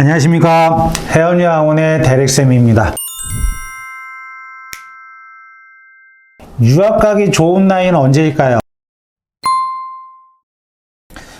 안녕하십니까 해연유학원의 대릭쌤입니다 유학 가기 좋은 나이는 언제일까요?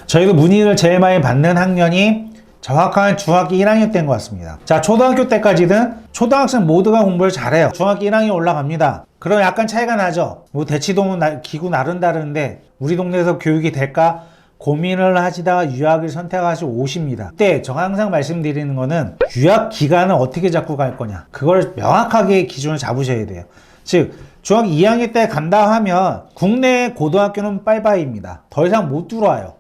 저희도 문의를 제일 많이 받는 학년이 정확한 중학교 1학년 때인 것 같습니다. 자, 초등학교 때까지는 초등학생 모두가 공부를 잘해요. 중학교 1학년 올라갑니다. 그럼 약간 차이가 나죠. 뭐 대치동은 나- 기구 나름 다른데 우리 동네에서 교육이 될까 고민을 하시다가 유학을 선택하시고 오십니다. 그때 저 항상 말씀드리는 거는 유학 기간을 어떻게 잡고 갈 거냐. 그걸 명확하게 기준을 잡으셔야 돼요. 즉 중학교 2학년 때 간다 하면 국내 고등학교는 빠이빠이입니다. 더 이상 못 들어와요.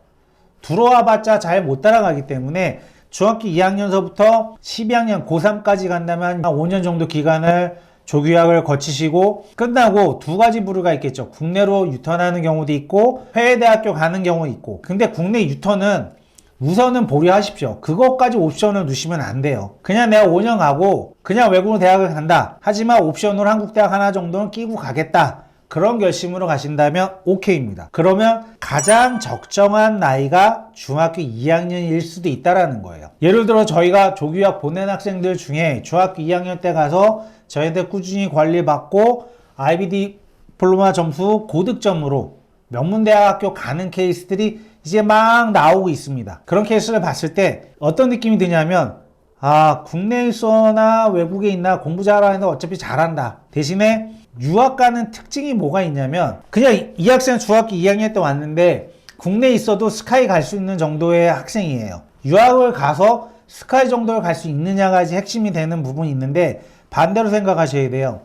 들어와 봤자 잘 못 따라가기 때문에 중학교 2학년서부터 12학년 고3까지 간다면 한 5년 정도 기간을 조교학을 거치시고 끝나고 두 가지 부류가 있겠죠. 국내로 유턴하는 경우도 있고 해외 대학교 가는 경우 있고. 근데 국내 유턴은 우선은 보류하십시오. 그것까지 옵션을 두시면 안 돼요. 그냥 내가 5년 가고 그냥 외국으로 대학을 간다. 하지만 옵션으로 한국 대학 하나 정도는 끼고 가겠다. 그런 결심으로 가신다면 오케이입니다. 그러면 가장 적정한 나이가 중학교 2학년일 수도 있다라는 거예요. 예를 들어 저희가 조교학 보낸 학생들 중에 중학교 2학년 때 가서 저희한테 꾸준히 관리받고 IBD 디플로마 점수 고득점으로 명문대학교 가는 케이스들이 이제 막 나오고 있습니다. 그런 케이스를 봤을 때 어떤 느낌이 드냐면 아 국내에 있어나 외국에 있나 공부 잘하는데 어차피 잘한다. 대신에 유학 가는 특징이 뭐가 있냐면 그냥 이 학생 중학교 2학년 때 왔는데 국내에 있어도 스카이 갈 수 있는 정도의 학생이에요. 유학을 가서 스카이 정도를 갈 수 있느냐가 이제 핵심이 되는 부분이 있는데 반대로 생각하셔야 돼요.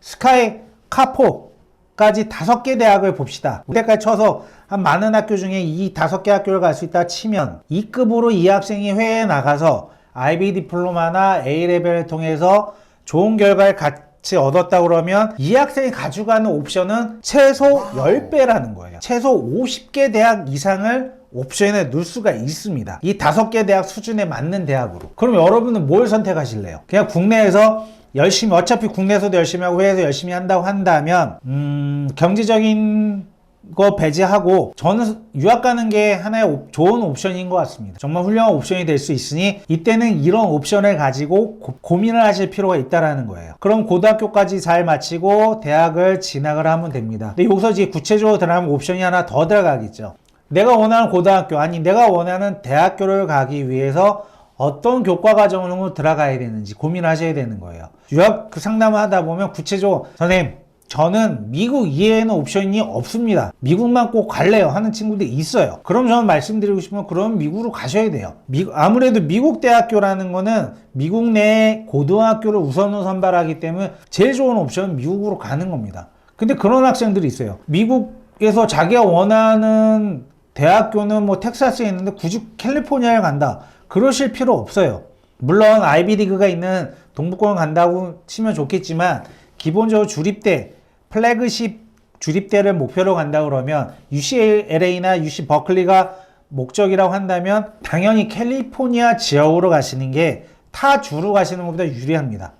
스카이 카포까지 다섯 개 대학을 봅시다. 그때까지 쳐서 한 많은 학교 중에 이 다섯 개 학교를 갈 수 있다 치면 2급으로 이 학생이 해외에 나가서 IB 디플로마나 A레벨을 통해서 좋은 결과를 같이 얻었다 그러면 이 학생이 가져가는 옵션은 최소 10배라는 거예요. 최소 50개 대학 이상을 옵션에 넣을 수가 있습니다. 이 다섯 개 대학 수준에 맞는 대학으로. 그럼 여러분은 뭘 선택하실래요? 그냥 국내에서 열심히 어차피 국내에서도 열심히 하고 해외에서 열심히 한다고 한다면 음, 경제적인 거 배제하고 저는 유학 가는 게 하나의 옵- 좋은 옵션인 것 같습니다. 정말 훌륭한 옵션이 될 수 있으니 이때는 이런 옵션을 가지고 고, 민을 하실 필요가 있다라는 거예요. 그럼 고등학교까지 잘 마치고 대학을 진학을 하면 됩니다. 근데 여기서 이제 구체적으로 들어가면 옵션이 하나 더 들어가겠죠. 내가 원하는 고등학교 아니 내가 원하는 대학교를 가기 위해서 어떤 교과 과정으로 들어가야 되는지 고민하셔야 되는 거예요. 유학 그 상담을 하다 보면 구체적으로 선생님 저는 미국 이외에는 옵션이 없습니다. 미국만 꼭 갈래요 하는 친구들이 있어요. 그럼 저는 말씀드리고 싶으면 그럼 미국으로 가셔야 돼요. 미- 아무래도 미국 대학교라는 거는 미국 내 고등학교를 우선으로 선발하기 때문에 제일 좋은 옵션은 미국으로 가는 겁니다. 근데 그런 학생들이 있어요. 미국에서 자기가 원하는 대학교는 뭐 텍사스에 있는데 굳이 캘리포니아에 간다. 그러실 필요 없어요. 물론 아이비리그가 있는 동부권을 간다고 치면 좋겠지만 기본적으로 주립대, 플래그십 주립대를 목표로 간다 그러면 UCLA나 UC 버클리가 목적이라고 한다면 당연히 캘리포니아 지역으로 가시는 게 타 주로 가시는 것보다 유리합니다.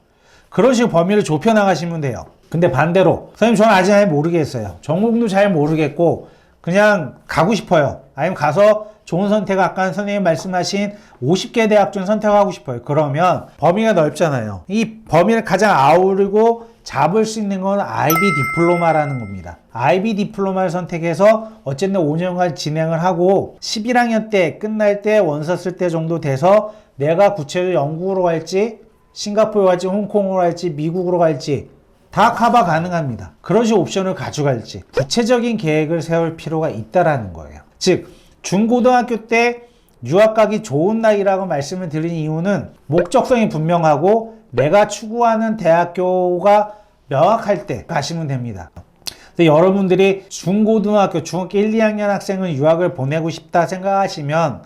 그런 식으로 범위를 좁혀 나가시면 돼요. 근데 반대로 선생님 저는 아직 잘 모르겠어요. 전공도 잘 모르겠고 그냥 가고 싶어요. 아니면 가서 좋은 선택 아까 선생님 말씀하신 50개 대학 중 선택하고 싶어요. 그러면 범위가 넓잖아요. 이 범위를 가장 아우르고 잡을 수 있는 건 IB 디플로마라는 겁니다. IB 디플로마를 선택해서 어쨌든 5년간 진행을 하고 11학년 때 끝날 때 원서 쓸 때 정도 돼서 내가 구체적으로 영국으로 갈지 싱가포르 갈지 홍콩으로 갈지 미국으로 갈지 다 커버 가능합니다. 식 옵션을 가져갈지 구체적인 계획을 세울 필요가 있다라는 거예요. 즉 중고등학교 때 유학 가기 좋은 나이라고 말씀을 드린 이유는 목적성이 분명하고 내가 추구하는 대학교가 명확할 때 가시면 됩니다. 여러분들이 중고등학교 중학교 1, 2학년 학생을 유학을 보내고 싶다 생각하시면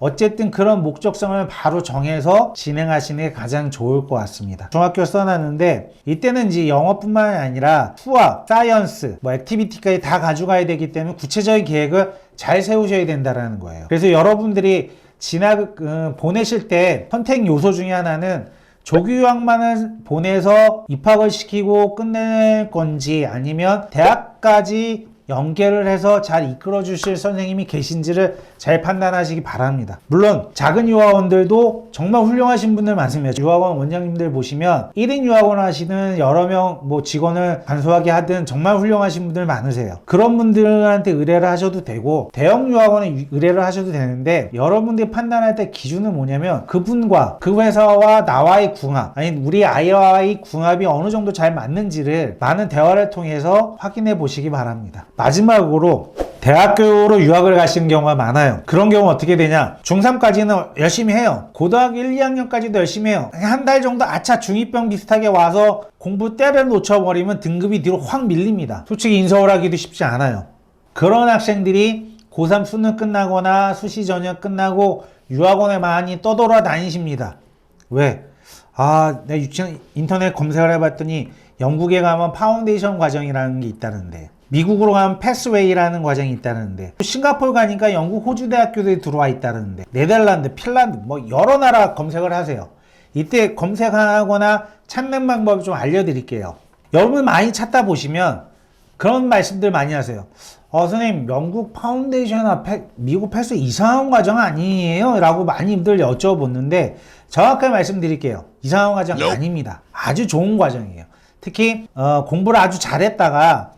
어쨌든 그런 목적성을 바로 정해서 진행하시는 게 가장 좋을 것 같습니다. 중학교 써놨는데 이때는 이제 영어뿐만 아니라 수학, 사이언스, 뭐 액티비티까지 다 가져가야 되기 때문에 구체적인 계획을 잘 세우셔야 된다는 거예요. 그래서 여러분들이 진학 음, 보내실 때 선택 요소 중에 하나는 조교유학만을 보내서 입학을 시키고 끝낼 건지 아니면 대학까지 연계를 해서 잘 이끌어 주실 선생님이 계신지를 잘 판단하시기 바랍니다. 물론 작은 유학원들도 정말 훌륭하신 분들 많습니다. 유학원 원장님들 보시면 1인 유학원 하시는 여러 명 뭐 직원을 간소하게 하든 정말 훌륭하신 분들 많으세요. 그런 분들한테 의뢰를 하셔도 되고 대형 유학원에 유- 의뢰를 하셔도 되는데 여러분들이 판단할 때 기준은 뭐냐면 그분과 그 회사와 나와의 궁합 아니 우리 아이와의 궁합이 어느 정도 잘 맞는지를 많은 대화를 통해서 확인해 보시기 바랍니다. 마지막으로 대학교로 유학을 가시는 경우가 많아요. 그런 경우 어떻게 되냐? 중3까지는 열심히 해요. 고등학교 1, 2학년까지도 열심히 해요. 한 달 정도 아차 중2병 비슷하게 와서 공부 때를 놓쳐버리면 등급이 뒤로 확 밀립니다. 솔직히 인서울 하기도 쉽지 않아요. 그런 학생들이 고3 수능 끝나거나 수시 전형 끝나고 유학원에 많이 떠돌아다니십니다. 왜? 아, 내가 유치원 인터넷 검색을 해봤더니 영국에 가면 파운데이션 과정이라는 게 있다는데 미국으로 가면 패스웨이라는 과정이 있다는데 싱가포르 가니까 영국 호주 대학교들이 들어와 있다는데 네덜란드, 핀란드 뭐 여러 나라 검색을 하세요. 이때 검색하거나 찾는 방법 좀 알려드릴게요. 여러분 많이 찾다 보시면 그런 말씀들 많이 하세요. 어, 선생님, 영국 파운데이션 앞에 미국 패스 이상한 과정 아니에요? 라고 많이들 여쭤보는데 정확하게 말씀드릴게요. 이상한 과정 아닙니다. 아주 좋은 과정이에요. 특히 어, 공부를 아주 잘했다가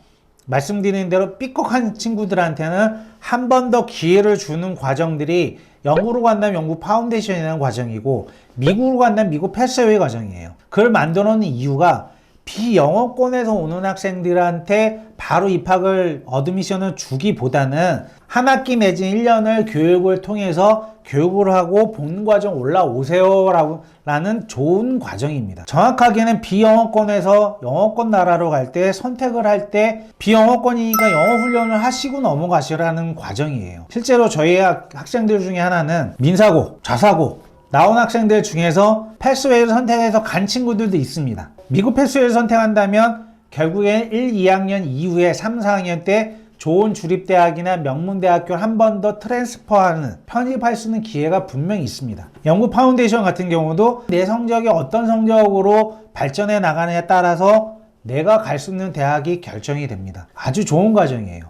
말씀드린 대로 삐걱한 친구들한테는 한 번 더 기회를 주는 과정들이 영국으로 간다면 영국 파운데이션이라는 과정이고 미국으로 간다면 미국 패스웨이 과정이에요. 그걸 만들어 놓은 이유가 비영어권에서 오는 학생들한테 바로 입학을 어드미션을 주기보다는 한 학기 내지 1년을 교육을 통해서 교육을 하고 본 과정 올라오세요라고 라는 좋은 과정입니다. 정확하게는 비영어권에서 영어권 나라로 갈 때 선택을 할 때 비영어권이니까 영어 훈련을 하시고 넘어가시라는 과정이에요. 실제로 저희 학- 학생들 중에 하나는 민사고, 좌사고 나온 학생들 중에서 패스웨이를 선택해서 간 친구들도 있습니다. 미국 패스웨이를 선택한다면 결국엔 1, 2학년 이후에 3, 4학년 때 좋은 주립대학이나 명문대학교 한 번 더 트랜스퍼하는 편입할 수 있는 기회가 분명히 있습니다. 영국 파운데이션 같은 경우도 내 성적이 어떤 성적으로 발전해 나가느냐에 따라서 내가 갈 수 있는 대학이 결정이 됩니다. 아주 좋은 과정이에요.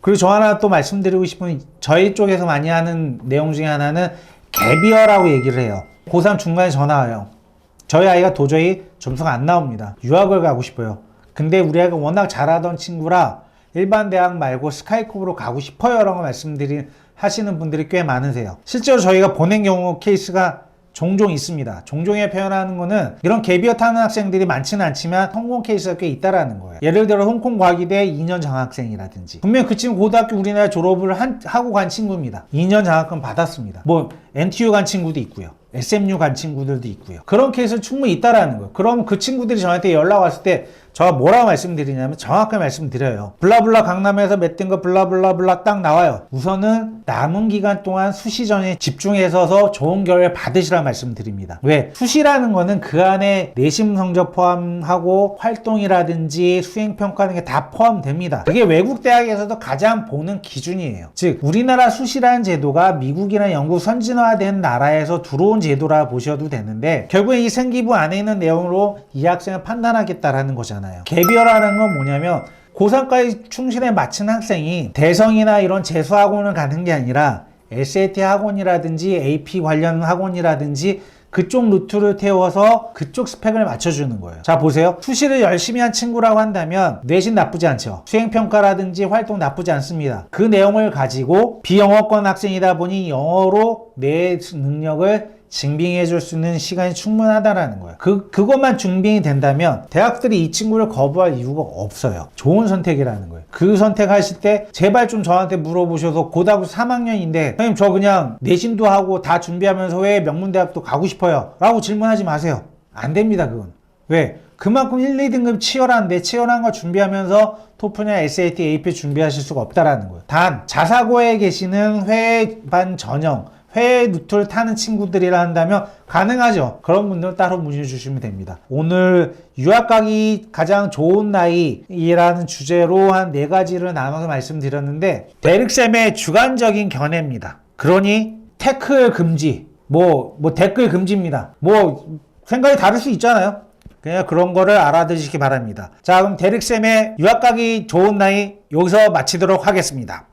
그리고 저 하나 또 말씀드리고 싶은 저희 쪽에서 많이 하는 내용 중에 하나는 갭이어라고 얘기를 해요. 고3 중간에 전화 와요. 저희 아이가 도저히 점수가 안 나옵니다. 유학을 가고 싶어요. 근데 우리 아이가 워낙 잘하던 친구라 일반 대학 말고 스카이컵으로 가고 싶어요. 라고 말씀드린 하시는 분들이 꽤 많으세요. 실제로 저희가 보낸 경우 케이스가 종종 있습니다. 종종에 표현하는 거는 이런 갭이어 타는 학생들이 많지는 않지만 성공 케이스가 꽤 있다라는 거예요. 예를 들어 홍콩 과기대 2년 장학생이라든지 분명 그 친구 고등학교 우리나라 졸업을 한- 하고 간 친구입니다. 2년 장학금 받았습니다. 뭐 NTU 간 친구도 있고요. SMU 간 친구들도 있고요. 그런 케이스 충분히 있다라는 거예요. 그럼 그 친구들이 저한테 연락 왔을 때 제가 뭐라고 말씀드리냐면 정확하게 말씀드려요. 블라블라 강남에서 맺던 거 블라블라블라 딱 나와요. 우선은 남은 기간 동안 수시전에 집중해서 좋은 결과를 받으시라 말씀드립니다. 왜? 수시라는 거는 그 안에 내신 성적 포함하고 활동이라든지 수행평가하는 게 다 포함됩니다. 그게 외국 대학에서도 가장 보는 기준이에요. 즉, 우리나라 수시라는 제도가 미국이나 영국 선진화된 나라에서 들어온 제도라 보셔도 되는데, 결국에 이 생기부 안에 있는 내용으로 이 학생을 판단하겠다라는 거잖아요. 개별화라는 건 뭐냐면, 고3까지 충실에 마친 학생이 대성이나 이런 재수학원을 가는 게 아니라 SAT 학원이라든지 AP 관련 학원이라든지 그쪽 루트를 태워서 그쪽 스펙을 맞춰주는 거예요. 자, 보세요. 수시를 열심히 한 친구라고 한다면 내신 나쁘지 않죠. 수행평가라든지 활동 나쁘지 않습니다. 그 내용을 가지고 비영어권 학생이다 보니 영어로 내 능력을 증빙해 줄 수 있는 시간이 충분하다라는 거예요. 그, 그것만 증빙이 된다면 대학들이 이 친구를 거부할 이유가 없어요. 좋은 선택이라는 거예요. 그 선택하실 때 제발 좀 저한테 물어보셔서 고등학교 3학년인데 선생님 저 그냥 내신도 하고 다 준비하면서 왜 명문대학도 가고 싶어요? 라고 질문하지 마세요. 안 됩니다, 그건. 왜? 그만큼 1, 2등급 치열한데 치열한 거 준비하면서 토프냐 SAT, AP 준비하실 수가 없다라는 거예요. 단 자사고에 계시는 회반 전형 회의 루트를 타는 친구들이라 한다면 가능하죠. 그런 분들은 따로 문의 주시면 됩니다. 오늘 유학 가기 가장 좋은 나이라는 주제로 한 네 가지를 나눠서 말씀드렸는데 데릭쌤의 주관적인 견해입니다. 그러니 태클 금지, 뭐, 뭐 댓글 금지입니다. 뭐 생각이 다를 수 있잖아요. 그냥 그런 거를 알아두시기 바랍니다. 자, 그럼 대릭쌤의 유학 가기 좋은 나이 여기서 마치도록 하겠습니다.